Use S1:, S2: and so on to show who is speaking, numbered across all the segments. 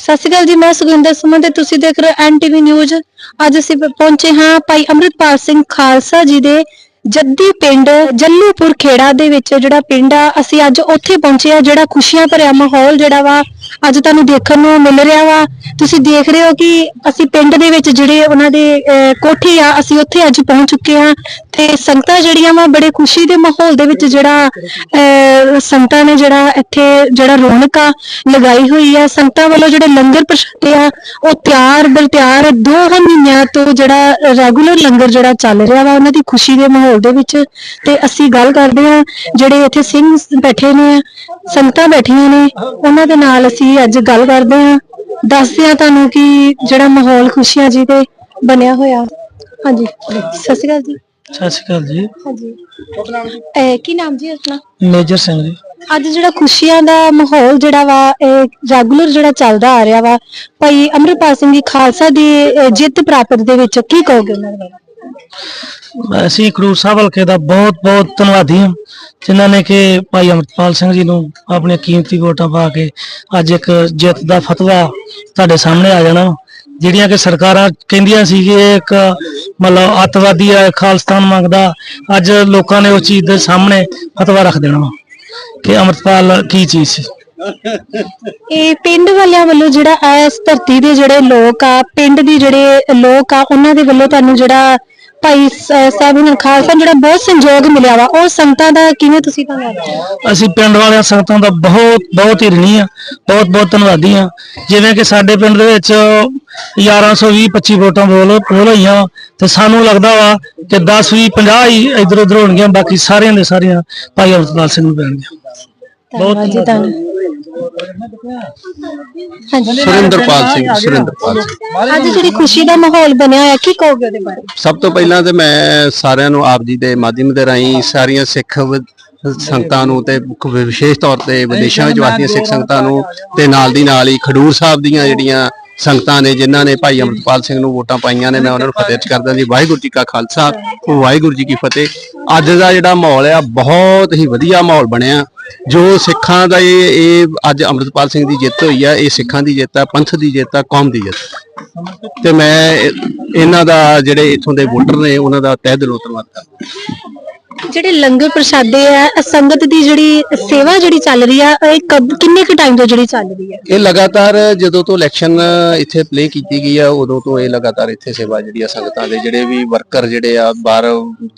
S1: ਸਤਿ ਸ਼੍ਰੀ ਅਕਾਲ ਜੀ ਮੈਂ ਸੁਖਿੰਦਰ ਸੁਮਨ ਤੇ ਤੁਸੀਂ ਦੇਖ ਰਹੇ ਹੋ ਐਨਟੀਵੀ ਨਿਊਜ਼। ਅੱਜ ਅਸੀਂ ਪਹੁੰਚੇ ਹਾਂ ਭਾਈ ਅੰਮ੍ਰਿਤਪਾਲ ਸਿੰਘ ਖਾਲਸਾ ਜੀ ਦੇ ਜੱਦੀ ਪਿੰਡ ਜੱਲੂਪੁਰ ਖੇੜਾ ਦੇ ਵਿੱਚ ਜਿਹੜਾ ਪਿੰਡ ਆ ਅਸੀਂ ਅੱਜ ਉੱਥੇ ਪਹੁੰਚੇ ਆ ਜਿਹੜਾ ਖੁਸ਼ੀਆਂ ਭਰਿਆ ਮਾਹੌਲ ਜਿਹੜਾ ਵਾ ਅੱਜ ਤੁਹਾਨੂੰ ਦੇਖਣ ਨੂੰ ਮਿਲ ਰਿਹਾ ਵਾ। ਤੁਸੀਂ ਦੇਖ ਰਹੇ ਹੋ ਕਿ ਅਸੀਂ ਪਿੰਡ ਦੇ ਵਿੱਚ ਜਿਹੜੇ ਉਹਨਾਂ ਦੇ ਅਹ, ਕੋਠੀ ਆ ਅਸੀਂ ਉੱਥੇ ਅੱਜ ਪਹੁੰਚ ਚੁੱਕੇ ਹਾਂ। ਤੇ ਸੰਗਤਾਂ ਜਿਹੜੀਆਂ ਵਾ ਬੜੇ ਖੁਸ਼ੀ ਦੇ ਮਾਹੌਲ ਦੇ ਵਿੱਚ ਜਿਹੜਾ ਅਹ, ਸੰਗਤਾਂ ਨੇ ਜਿਹੜਾ ਇੱਥੇ ਜਿਹੜਾ ਰੌਣਕ ਆ ਲਗਾਈ ਹੋਈ ਆ ਸੰਗਤਾਂ ਵੱਲੋਂ ਜਿਹੜੇ ਲੰਗਰ ਪ੍ਰਸ਼ਾਦੇ ਆ ਉਹ ਤਿਆਰ ਬਰ ਤਿਆਰ ਦੋ ਮਹੀਨਿਆਂ ਤੋਂ ਜਿਹੜਾ ਰੈਗੂਲਰ ਲੰਗਰ ਜਿਹੜਾ ਚੱਲ ਰਿਹਾ ਵਾ ਉਹਨਾਂ ਦੀ ਖੁਸ਼ੀ ਦੇ ਮਾਹੌਲ ਦੇ ਵਿੱਚ। ਤੇ ਅਸੀਂ ਗੱਲ ਕਰਦੇ ਆ ਜਿਹੜੇ ਇੱਥੇ ਸਿੰਘ ਬੈਠੇ ਨੇ ਸੰਗਤਾਂ ਬੈਠੀਆਂ ਨੇ ਉਹਨਾਂ ਦੇ ਨਾਲ ਅਸੀਂ ਅੱਜ ਗੱਲ ਕਰਦੇ ਆ ਦੱਸਦੇ ਆ ਤੁਹਾਨੂੰ ਕਿ ਜਿਹੜਾ ਮਾਹੌਲ ਖੁਸ਼ੀਆਂ ਜੀ ਤੇ ਬਣਿਆ ਹੋਇਆ। ਹਾਂਜੀ ਸਤਿ ਸ਼੍ਰੀ ਅਕਾਲ ਜੀ।
S2: ਸਤਿ ਸ਼੍ਰੀ ਅਕਾਲ ਜੀ।
S1: ਹਾਂਜੀ। ਇਹ ਕੀ ਨਾਮ ਜੀ ਆਪਣਾ?
S2: ਮੇਜਰ ਸਿੰਘ ਜੀ।
S1: ਅੱਜ ਜਿਹੜਾ ਖੁਸ਼ੀਆਂ ਦਾ ਮਾਹੌਲ ਜਿਹੜਾ ਵਾ ਇਹ ਰੈਗੂਲਰ ਜਿਹੜਾ ਚੱਲਦਾ ਆ ਰਿਹਾ ਵਾ ਭਾਈ ਅਮਰਪਾਲ ਸਿੰਘ ਜੀ ਖਾਲਸਾ ਦੀ ਅਹ, ਜਿੱਤ ਪ੍ਰਾਪਤ ਦੇ ਵਿੱਚ ਕੀ ਕਹੋਗੇ ਉਹਨਾਂ ਬਾਰੇ?
S2: ਅਸੀਂ ਖਡੂਰ ਸਾਹਿਬ ਹਲਕੇ ਦਾ ਬਹੁਤ ਬਹੁਤ ਧੰਨਵਾਦੀ ਹਾਂ ਜਿਨ੍ਹਾਂ ਨੇ ਕਿ ਭਾਈ ਅਮਰਪਾਲ ਸਿੰਘ ਜੀ ਨੂੰ ਆਪਣੀਆਂ ਕੀਮਤੀ ਵੋਟਾਂ ਪਾ ਕੇ ਅੱਜ ਇੱਕ ਜਿੱਤ ਦਾ ਫਤਵਾ ਤੁਹਾਡੇ ਸਾਹਮਣੇ ਆ ਜਾਣਾ। ਜਿਹੜੀਆਂ ਕਿ ਸਰਕਾਰਾਂ ਕਹਿੰਦੀਆਂ ਸੀ ਕਿ ਇਹ ਇੱਕ ਮਤਲਬ ਅੱਤਵਾਦੀ ਹੈ ਖਾਲਿਸਤਾਨ ਮੰਗਦਾ, ਅੱਜ ਲੋਕਾਂ ਨੇ ਉਸ ਚੀਜ਼ ਦੇ ਸਾਹਮਣੇ ਫਤਵਾ ਰੱਖ ਦੇਣਾ ਵਾ ਕਿ ਅਮਰਪਾਲ ਕੀ ਚੀਜ਼ ਸੀ।
S1: ਇਹ ਪਿੰਡ ਵਾਲਿਆਂ ਵੱਲੋਂ ਜਿਹੜਾ ਇਸ ਧਰਤੀ ਦੇ ਜਿਹੜੇ ਲੋਕ ਆ, ਪਿੰਡ ਦੇ ਜਿਹੜੇ ਲੋਕ ਆ, ਉਹਨਾਂ ਦੇ ਵੱਲੋਂ ਤੁਹਾਨੂੰ ਜਿਹੜਾ ਭਾਈ ਸਾਹਿਬ ਨੂੰ ਖਾਲਸਾ ਜਿਹੜਾ ਬਹੁਤ ਸੰਯੋਗ ਮਿਲਿਆ ਵਾ ਉਹ ਸੰਗਤਾਂ ਦਾ ਕਿਵੇਂ ਤੁਸੀਂ ਧੰਨਵਾਦ
S2: ਅਸੀਂ ਪਿੰਡ ਵਾਲਿਆਂ ਸੰਗਤਾਂ ਦਾ ਬਹੁਤ ਬਹੁਤ ਹੀ ਰਣੀ ਆ ਬਹੁਤ ਬਹੁਤ ਧੰਨਵਾਦੀ ਆ। ਜਿਵੇਂ ਕਿ ਸਾਡੇ ਪਿੰਡ ਦੇ ਵਿੱਚ 1120 25 ਵੋਟਾਂ ਬੋਲ ਬੋਲ ਹੋਈਆਂ ਤੇ ਸਾਨੂੰ ਲੱਗਦਾ ਵਾ ਕਿ 10 20 50 ਹੀ ਇਧਰ ਉਧਰ ਹੋਣਗੀਆਂ ਬਾਕੀ ਸਾਰਿਆਂ ਦੇ ਸਾਰੀਆਂ ਭਾਈ ਅਮਰਪਾਲ ਸਿੰਘ ਨੂੰ ਪੈਣਗੀਆਂ।
S1: ਧੰਨਵਾਦ ਜੀ ਤੁਹਾਨੂੰ ਹਾਂਜੀ।
S3: ਸੁਰਿੰਦਰਪਾਲ ਸਿੰਘ ਸੁਰਿੰਦਰਪਾਲ ਸਿੰਘ।
S1: ਅੱਜ ਜਿਹੜੀ ਖੁਸ਼ੀ ਦਾ ਮਾਹੌਲ ਬਣਿਆ ਹੋਇਆ ਕੀ ਕਹੋਗੇ ਉਹਦੇ ਬਾਰੇ?
S3: ਸਭ ਤੋਂ ਪਹਿਲਾਂ ਤੇ ਮੈਂ ਸਾਰਿਆਂ ਨੂੰ ਆਪ ਜੀ ਦੇ ਮਾਧਿਅਮ ਦੇ ਰਾਹੀਂ ਸਾਰੀਆਂ ਸਿੱਖ ਵ- ਸੰਗਤਾਂ ਨੂੰ ਤੇ ਮੁੱਖ ਵਿਸ਼ੇਸ਼ ਤੌਰ ਤੇ ਵਿਦੇਸ਼ਾਂ ਵਿੱਚ ਵਸਦੀਆਂ ਸਿੱਖ ਸੰਗਤਾਂ ਨੂੰ ਤੇ ਨਾਲ ਦੀ ਨਾਲ ਹੀ ਖਡੂਰ ਸਾਹਿਬ ਦੀਆਂ ਜਿਹੜੀਆਂ ਸੰਗਤਾਂ ਨੇ ਜਿਨ੍ਹਾਂ ਨੇ ਭਾਈ ਅਮਰਪਾਲ ਸਿੰਘ ਨੂੰ ਵੋਟਾਂ ਪਾਈਆਂ ਨੇ ਮੈਂ ਉਹਨਾਂ ਨੂੰ ਫਤਿਹ ਕਰਦਾ ਜੀ। ਵਾਹਿਗੁਰੂ ਜੀ ਕਾ ਖਾਲਸਾ ਵਾਹਿਗੁਰੂ ਜੀ ਕੀ ਫਤਿਹ। ਅੱਜ ਦਾ ਜਿਹੜਾ ਮਾਹੌਲ ਆ ਬਹੁਤ ਹੀ ਵਧੀਆ ਮਾਹੌਲ ਬਣਿਆ। ਜੋ ਸਿੱਖਾਂ ਦਾ ਇਹ ਇਹ ਅੱਜ ਅਮਰਪਾਲ ਸਿੰਘ ਦੀ ਜਿੱਤ ਹੋਈ ਆ ਇਹ ਸਿੱਖਾਂ ਦੀ ਜਿੱਤ ਆ ਪੰਥ ਦੀ ਜਿੱਤ ਆ ਕੌਮ ਦੀ ਜਿੱਤ ਤੇ ਮੈਂ ਇਹ- ਇਹਨਾਂ ਦਾ ਜਿਹੜੇ ਇੱਥੋਂ ਦੇ ਵੋਟਰ ਨੇ ਉਹਨਾਂ ਦਾ ਤਹਿ ਦਿਲੋਂ ਧੰਨਵਾਦ ਕਰਦਾ।
S1: ਜਿਹੜੇ ਲੰਗਰ ਪ੍ਰਸ਼ਾਦੇ ਆ ਸੰਗਤ ਦੀ ਜਿਹੜੀ ਸੇਵਾ ਜਿਹੜੀ ਚੱਲ ਰਹੀ ਆ ਇਹ ਕਦ ਕਿੰਨੇ ਕੁ ਟਾਈਮ ਤੋਂ ਜਿਹੜੀ ਚੱਲ ਰਹੀ ਆ?
S3: ਇਹ ਲਗਾਤਾਰ ਜਦੋਂ ਤੋਂ ਇਲੈਕਸ਼ਨ ਇੱਥੇ ਪਲੇ ਕੀਤੀ ਗਈ ਆ ਉਦੋਂ ਤੋਂ ਇਹ ਲਗਾਤਾਰ ਇੱਥੇ ਸੇਵਾ ਜਿਹੜੀ ਆ ਸੰਗਤਾਂ ਦੇ ਜਿਹੜੇ ਵੀ ਵਰਕਰ ਜਿਹੜੇ ਆ ਬਾਹਰ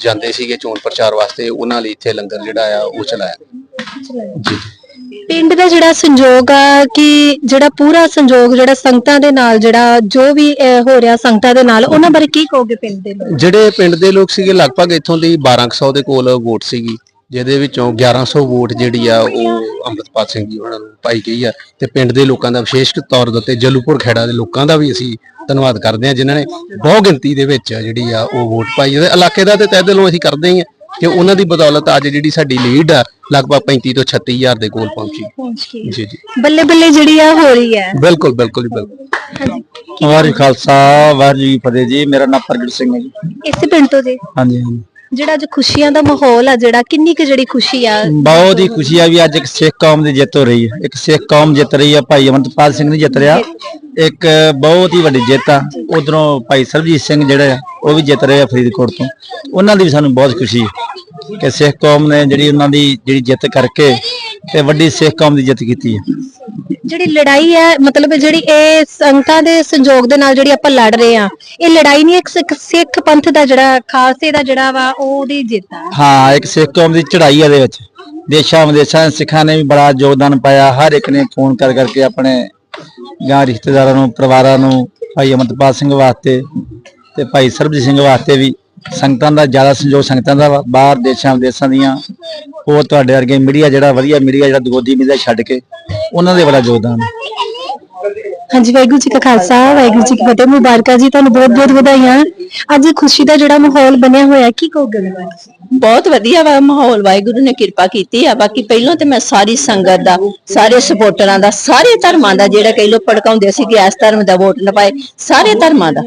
S3: ਜਾਂਦੇ ਸੀਗੇ ਚੋਣ ਪ੍ਰਚਾਰ ਵਾਸਤੇ ਉਹਨਾਂ ਲਈ ਇੱਥੇ ਲੰਗਰ ਜਿਹੜਾ ਆ ਉਹ ਚਲਾਇਆ। ਜੀ।
S1: ਪਿੰਡ ਦਾ ਜਿਹੜਾ ਸੰਯੋਗ ਆ ਕਿ ਜਿਹੜਾ ਪੂਰਾ ਸੰਯੋਗ ਜਿਹੜਾ ਸੰਗਤਾਂ ਦੇ ਨਾਲ ਜਿਹੜਾ ਜੋ ਵੀ ਅਹ, ਹੋ ਰਿਹਾ ਸੰਗਤਾਂ ਦੇ ਨਾਲ ਉਹਨਾਂ ਬਾਰੇ ਕੀ ਕਹੋਗੇ ਪਿੰਡ ਦੇ ਲੋਕ?
S3: ਜਿਹੜੇ ਪਿੰਡ ਦੇ ਲੋਕ ਸੀਗੇ ਲਗਭਗ ਇੱਥੋਂ ਦੀ 1200 ਦੇ ਕੋਲ ਵੋਟ ਸੀਗੀ ਜਿਹਦੇ ਵਿੱਚੋਂ 1100 ਵੋਟ ਜਿਹੜੀ ਆ ਉਹ ਅੰਮ੍ਰਿਤਪਾਲ ਸਿੰਘ ਜੀ ਉਹਨਾਂ ਨੂੰ ਪਾਈ ਗਈ ਆ। ਤੇ ਪਿੰਡ ਦੇ ਲੋਕਾਂ ਦਾ ਵਿਸ਼ੇਸ਼ ਤੌਰ ਦੇ ਉੱਤੇ ਜਲੂਪੁਰ ਖੇੜਾ ਦੇ ਲੋਕਾਂ ਦਾ ਵੀ ਅਸੀਂ ਧੰਨਵਾਦ ਕਰਦੇ ਹਾਂ ਜਿਨ੍ਹਾਂ ਨੇ ਬਹੁ ਗਿਣਤੀ ਦੇ ਵਿੱਚ ਜਿਹੜੀ ਆ ਉਹ ਵੋਟ ਪਾਈ ਹੈ ਇਲਾਕੇ ਦਾ ਤੇ ਤਹਿ ਦਿਲੋਂ ਅਸੀਂ ਕਰਦੇ ਹੀ ਆ। ਕਿ ਉਹਨਾਂ ਦੀ ਬਦੌਲਤ ਅੱਜ ਜਿਹੜੀ ਸਾਡੀ ਲੀਡ ਆ ਲਗਭਗ 35 ਤੋਂ 36000 ਦੇ ਕੋਲ ਪਹੁੰਚੀ। ਜੀ ਜੀ।
S1: ਬੱਲੇ ਬੱਲੇ ਜਿਹੜੀ ਆ ਹੋ ਰਹੀ ਹੈ
S3: ਬਿਲਕੁਲ ਬਿਲਕੁਲ ਜੀ ਬਿਲਕੁਲ।
S2: ਵਾਹਿਗੁਰੂ ਖਾਲਸਾ ਵਾਹਿਗੁਰੂ ਜੀ ਫਤਿਹ ਜੀ। ਮੇਰਾ ਨਾਮ ਪ੍ਰਗਟ ਸਿੰਘ ਹੈ ਜੀ।
S1: ਇਸੇ ਪਿੰਡ ਤੋਂ ਜੀ?
S2: ਹਾਂਜੀ ਹਾਂਜੀ।
S1: ਜਿਹੜਾ ਅੱਜ ਖੁਸ਼ੀਆਂ ਦਾ ਮਾਹੌਲ ਆ, ਜਿਹੜਾ ਕਿੰਨੀ ਕੁ ਜਿਹੜੀ ਖੁਸ਼ੀ ਆ?
S2: ਬਹੁਤ ਹੀ ਖੁਸ਼ੀ ਆ ਵੀ ਅੱਜ ਇੱਕ ਸਿੱਖ ਕੌਮ ਦੀ ਜਿੱਤ ਹੋ ਰਹੀ ਹੈ ਇੱਕ ਸਿੱਖ ਕੌਮ ਜਿੱਤ ਰਹੀ ਹੈ ਭਾਈ ਅਮਰਪਾਲ ਸਿੰਘ ਨੇ ਜਿੱਤ ਰਿਹਾ। ਇੱਕ ਬਹੁਤ ਹੀ ਵੱਡੀ ਜਿੱਤ ਆ। ਉਧਰੋਂ ਭਾਈ ਸਰਬਜੀਤ ਸਿੰਘ ਜਿਹੜੇ ਆ, ਉਹ ਵੀ ਜਿੱਤ ਰਹੇ ਆ ਫਰੀਦਕੋਟ ਤੋਂ। ਉਹਨਾਂ ਦੀ ਵੀ ਸਾਨੂੰ ਬਹੁਤ ਖੁਸ਼ੀ ਹੈ ਕਿ ਸਿੱਖ ਕੌਮ ਨੇ ਜਿਹੜੀ ਉਹਨਾਂ ਦੀ ਜਿਹੜੀ ਜਿੱਤ ਕਰਕੇ ਤੇ ਵੱਡੀ ਸਿੱਖ ਕੌਮ ਦੀ ਜਿੱਤ ਕੀਤੀ ਹੈ
S1: ਜਿਹੜੀ ਲੜਾਈ ਹੈ, ਮਤਲਬ ਜਿਹੜੀ ਇਹ ਸੰਗਤਾਂ ਦੇ ਸੰਯੋਗ ਦੇ ਨਾਲ ਜਿਹੜੀ ਆਪਾਂ ਲੜ ਰਹੇ ਆ ਇਹ ਲੜਾਈ ਨਹੀਂ, ਇੱਕ ਸਿੱਖ ਸਿੱਖ ਪੰਥ ਦਾ ਜਿਹੜਾ ਖਾਲਸੇ ਦਾ ਜਿਹੜਾ ਵਾ, ਉਹਦੀ ਜਿੱਤ ਆ
S2: ਹਾਂ, ਇੱਕ ਸਿੱਖ ਕੌਮ ਦੀ ਚੜ੍ਹਾਈ ਆ ਇਹਦੇ ਵਿੱਚ ਦੇਸ਼ਾਂ ਵਿਦੇਸ਼ਾਂ ਦੇ ਸਿੱਖਾਂ ਨੇ ਵੀ ਬੜਾ ਯੋਗਦਾਨ ਪਾਇਆ, ਹਰ ਇੱਕ ਨੇ ਫੋਨ ਕਰ, ਕਰਕੇ ਆਪਣੇ ਗਾਂ ਰਿਸ਼ਤੇਦਾਰਾਂ ਨੂੰ, ਪਰਿਵਾਰਾਂ ਨੂੰ, ਭਾਈ ਅਮਰਪਾਲ ਸਿੰਘ ਵਾਸਤੇ ਤੇ ਭਾਈ ਸਰਬਜੀਤ ਸਿੰਘ ਵਾਸਤੇ ਵੀ ਸੰਗਤਾਂ ਦਾ ਜ਼ਿਆਦਾ ਸੰਯੋਗ ਸੰਗਤਾਂ ਦਾ ਵਾ। ਬਾਹਰ ਦੇਸ਼ਾਂ, ਵਿਦੇਸ਼ਾਂ ਦੀਆਂ ਉਹ ਤੁਹਾਡੇ ਵਰਗੇ ਮੀਡੀਆ ਜਿਹੜਾ ਵਧੀਆ ਮੀਡੀਆ ਜਿਹੜਾ ਦਗੋਦੀ ਮੀਡੀਆ ਛੱਡ ਕੇ ਉਹਨਾਂ ਦੇ ਬੜਾ ਯੋਗਦਾਨ ਹੈ।
S1: ਹਾਂਜੀ ਵਾਹਿਗੁਰੂ ਜੀ ਕਾ ਖਾਲਸਾ ਵਾਹਿਗੁਰੂ ਜੀ ਕੀ ਫਤਿਹ ਮੁਬਾਰਕਾਂ ਜੀ ਤੁਹਾਨੂੰ ਬਹੁਤ ਬਹੁਤ ਵਧਾਈਆਂ। ਅੱਜ ਖੁਸ਼ੀ ਦਾ ਜਿਹੜਾ ਮਾਹੌਲ ਬਣਿਆ ਹੋਇਆ ਕੀ ਕਹੋਗੇ
S4: ਬਹੁਤ ਵਧੀਆ ਵਾ ਮਾਹੌਲ ਵਾਹਿਗੁਰੂ ਨੇ ਕਿਰਪਾ ਕੀਤੀ ਆ। ਬਾਕੀ ਪਹਿਲਾਂ ਤੇ ਮੈਂ ਸਾਰੀ ਸੰਗਤ ਦਾ ਸਾਰੇ ਸਪੋਰਟਰਾਂ ਦਾ ਸਾਰੇ ਧਰਮਾਂ ਦਾ ਜਿਹੜਾ ਕਈ ਲੋਕ ਭੜਕਾਉਂਦੇ ਸੀ ਕਿ ਇਸ ਧਰਮ ਦਾ ਵੋਟ ਨਾ ਪਾਏ ਸਾਰੇ ਧਰਮਾਂ ਦਾ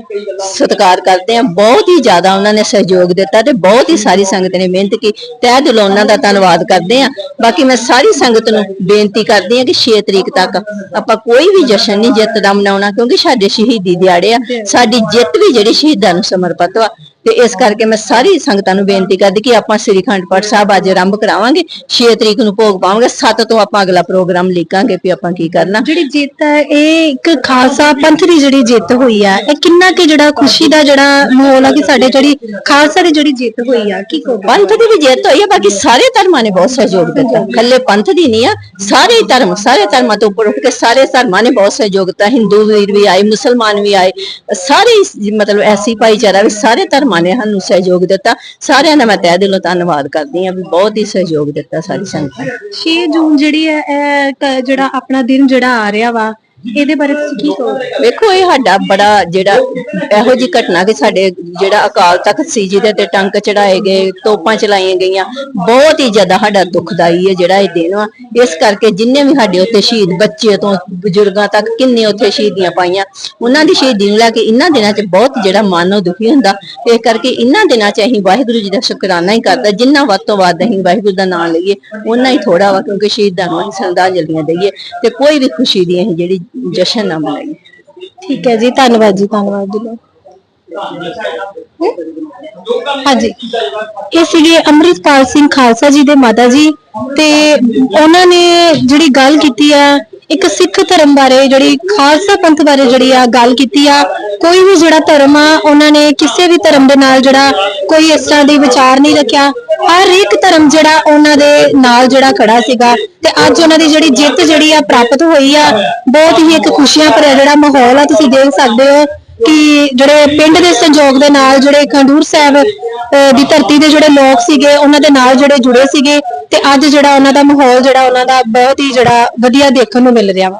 S4: ਸਤਿਕਾਰ ਕਰਦੇ ਆ। ਬਹੁਤ ਹੀ ਜ਼ਿਆਦਾ ਉਹਨਾਂ ਨੇ ਸਹਿਯੋਗ ਦਿੱਤਾ ਤੇ ਬਹੁਤ ਹੀ ਸਾਰੀ ਸੰਗਤ ਨੇ ਮਿਹਨਤ ਕੀਤੀ ਤਹਿ ਦਿਲੋਂ ਉਹਨਾਂ ਦਾ ਧੰਨਵਾਦ ਕਰਦੇ ਆ। ਬਾਕੀ ਮੈਂ ਸਾਰੀ ਸੰਗਤ ਨੂੰ ਬੇਨਤੀ ਕਰਦੀ ਆ ਕਿ 6 ਤਰੀਕ ਤੱਕ ਆਪਾਂ ਕੋਈ ਵੀ ਜਸ਼ਨ ਨਹੀਂ ਜਿੱਤ ਦਾ ਮਨਾਉਣਾ ਕਿਉਂਕਿ ਸਾਡੇ ਸ਼ਹੀਦੀ ਦਿਹਾੜੇ ਆ। ਸਾਡੀ ਜਿੱਤ ਵੀ ਜਿਹੜੀ ਸ਼ਹੀਦਾਂ ਨੂੰ ਸਮਰਪਿਤ ਵਾ ਤੇ ਇਸ ਕਰਕੇ ਮੈਂ ਸਾਰੀ ਸੰਗਤਾਂ ਨੂੰ ਬੇਨਤੀ ਕਰਦੀ ਕਿ ਆਪਾਂ ਸ੍ਰੀ ਅਖੰਡ ਪਾਠ ਸਾਹਿਬ ਅੱਜ ਆਰੰਭ ਕਰਾਵਾਂਗੇ। 6 ਤਰੀਕ ਨੂੰ ਭੋਗ ਪਾਵਾਂਗੇ। 7 ਤੋਂ ਆਪਾਂ ਅਗਲਾ ਪ੍ਰੋਗਰਾਮ ਲਿਖਾਂਗੇ ਵੀ ਆਪਾਂ ਕੀ ਕਰਨਾ।
S1: ਜਿਹੜੀ ਜਿੱਤ ਹੈ ਇਹ ਇੱਕ ਖਾਲਸਾ ਪੰਥ ਦੀ ਜਿਹੜੀ ਜਿੱਤ ਹੋਈ ਆ ਇਹ ਕਿੰਨਾ ਕਿ ਜਿਹੜਾ ਖੁਸ਼ੀ ਦਾ ਜਿਹੜਾ ਮਾਹੌਲ ਆ ਕਿ ਸਾਡੇ ਜਿਹੜੀ ਖਾਲਸਾ ਦੀ ਜਿਹੜੀ ਜਿੱਤ ਹੋਈ ਆ ਕੀ ਕਹੋਗੇ?
S4: ਪੰਥ ਦੀ ਵੀ ਜਿੱਤ ਹੋਈ ਹੈ ਬਾਕੀ ਸਾਰੇ ਧਰਮਾਂ ਨੇ ਬਹੁਤ ਸਹਿਯੋਗ ਦਿੱਤਾ। ਕੱਲੇ ਪੰਥ ਦੀ ਨਹੀਂ ਆ ਸਾਰੇ ਧਰਮ ਸਾਰੇ ਧਰਮਾਂ ਤੋਂ ਉੱਪਰ ਉੱਠ ਕੇ ਸਾਰੇ ਧਰਮਾਂ ਨੇ ਬਹੁਤ ਸਹਿਯੋਗ ਦਿੱਤਾ। ਹਿੰਦੂ ਵੀਰ ਵੀ ਆਏ ਮੁਸਲਮਾਨ ਵੀ ਆਏ ਸਾਰੇ ਮਤਲਬ ਐਸੀ ਭਾਈਚਾਰਾ ਵੀ ਸਾਰੇ ਧਰਮਾਂ ਨੇ ਸਾਨੂੰ ਸਹਿਯੋਗ ਦਿੱਤਾ। ਸਾਰਿਆਂ ਦਾ ਮੈਂ ਤਹਿ ਦਿਲੋਂ ਧੰਨਵਾਦ ਕਰਦੀ ਹਾਂ ਵੀ ਬਹੁਤ ਹੀ ਸਹਿਯੋਗ ਦਿੱਤਾ ਸਾਰੀ ਸੰਗਤਾਂ ਨੇ।
S1: 6 ਜੂਨ ਜਿਹੜੀ ਹੈ, ਇਹ ਕ- ਜਿਹੜਾ ਆਪਣਾ ਦਿਨ ਜਿਹੜਾ ਆ ਰਿਹਾ ਵਾ ਇਹਦੇ ਬਾਰੇ ਤੁਸੀਂ ਕੀ ਕਹੋਗੇ?
S4: ਵੇਖੋ, ਇਹ ਸਾਡਾ ਬੜਾ ਜਿਹੜਾ ਇਹੋ ਜੀ ਘਟਨਾ ਕਿ ਸਾਡੇ ਜਿਹੜਾ ਅਕਾਲ ਤਖਤ ਸੀ, ਜਿਹਦੇ ਤੇ ਟੰਕ ਚੜਾਏ ਗਏ, ਤੋਪਾਂ ਚਲਾਈਆਂ ਗਈਆਂ, ਬਹੁਤ ਹੀ ਜ਼ਿਆਦਾ ਸਾਡਾ ਦੁਖਦਾਈ ਹੈ ਜਿਹੜਾ ਇਹ ਦਿਨ ਵਾ। ਇਸ ਕਰਕੇ ਜਿੰਨੇ ਵੀ ਸਾਡੇ ਉੱਤੇ ਸ਼ਹੀਦ ਬੱਚੇ ਤੋਂ ਬਜ਼ੁਰਗਾਂ ਤੱਕ ਕਿੰਨੇ ਉੱਥੇ ਸ਼ਹੀਦੀਆਂ ਪਾਈਆਂ, ਉਹਨਾਂ ਦੀ ਸ਼ਹੀਦੀ ਨੂੰ ਲੈ ਕੇ ਇਹਨਾਂ ਦਿਨਾਂ 'ਚ ਬਹੁਤ ਜਿਹੜਾ ਮਨ ਉਹ ਦੁਖੀ ਹੁੰਦਾ। ਇਸ ਕਰਕੇ ਇਹਨਾਂ ਦਿਨਾਂ 'ਚ ਅਸੀਂ ਵਾਹਿਗੁਰੂ ਜੀ ਦਾ ਸ਼ੁਕਰਾਨਾ ਹੀ ਕਰਦਾ, ਜਿੰਨਾ ਵੱਧ ਤੋਂ ਵੱਧ ਅਸੀਂ ਵਾਹਿਗੁਰੂ ਦਾ ਨਾਮ ਲਈਏ ਉਹਨਾਂ ਹੀ ਥੋੜਾ ਵਾ ਕਿਉਂਕਿ ਸ਼ਹੀਦਾਂ ਨੂੰ ਅਸੀਂ ਸ਼ਰਧਾਂਜਲੀਆਂ ਦਈਏ ਤੇ ਕੋਈ ਵੀ ਖੁਸ਼ੀ ਦੀ ਅਸੀਂ ਜਿਹੜੀ ਜਸ਼ਨ ਨਾ ਮਨਾਈਏ
S1: ਠੀਕ ਹੈ ਜੀ, ਧੰਨਵਾਦ ਜੀ ਧੰਨਵਾਦ ਜੀ। ਹਾਂਜੀ। ਇਹ ਸੀਗੇ ਅੰਮ੍ਰਿਤਪਾਲ ਸਿੰਘ ਖਾਲਸਾ ਜੀ ਦੇ ਮਾਤਾ ਜੀ ਤੇ ਉਹਨਾਂ ਨੇ ਜਿਹੜੀ ਗੱਲ ਕੀਤੀ ਆ ਇੱਕ ਸਿੱਖ ਧਰਮ ਬਾਰੇ, ਜਿਹੜੀ ਖਾਲਸਾ ਪੰਥ ਬਾਰੇ ਜਿਹੜੀ ਆ ਗੱਲ ਕੀਤੀ ਆ, ਕੋਈ ਵੀ ਜਿਹੜਾ ਧਰਮ ਆ, ਉਹਨਾਂ ਨੇ ਕਿਸੇ ਵੀ ਧਰਮ ਦੇ ਨਾਲ ਜਿਹੜਾ ਕੋਈ ਇਸ ਤਰ੍ਹਾਂ ਦੀ ਵਿਚਾਰ ਨਹੀਂ ਰੱਖਿਆ। ਹਰ ਇੱਕ ਧਰਮ ਜਿਹੜਾ ਉਹਨਾਂ ਦੇ ਨਾਲ ਜਿਹੜਾ ਖੜਾ ਸੀਗਾ ਤੇ ਅੱਜ ਉਹਨਾਂ ਦੀ ਜਿਹੜੀ ਜਿੱਤ ਜਿਹੜੀ ਆ ਪ੍ਰਾਪਤ ਹੋਈ ਆ, ਬਹੁਤ ਹੀ ਇੱਕ ਖੁਸ਼ੀਆਂ ਭਰਿਆ ਜਿਹੜਾ ਮਾਹੌਲ ਆ, ਤੁਸੀਂ ਦੇਖ ਸਕਦੇ ਹੋ। ਕਿ ਜਿਹੜੇ ਪਿੰਡ ਦੇ ਸੰਯੋਗ ਦੇ ਨਾਲ ਜਿਹੜੇ ਖੰਡੂਰ ਸਾਹਿਬ ਅਹ, ਦੀ ਧਰਤੀ ਦੇ ਜਿਹੜੇ ਲੋਕ ਸੀਗੇ ਉਹਨਾਂ ਦੇ ਨਾਲ ਜਿਹੜੇ ਜੁੜੇ ਸੀਗੇ ਤੇ ਅੱਜ ਜਿਹੜਾ ਉਹਨਾਂ ਦਾ ਮਾਹੌਲ ਜਿਹੜਾ ਉਹਨਾਂ ਦਾ ਬਹੁਤ ਹੀ ਜਿਹੜਾ ਵਧੀਆ ਦੇਖਣ ਨੂੰ ਮਿਲ ਰਿਹਾ ਵਾ।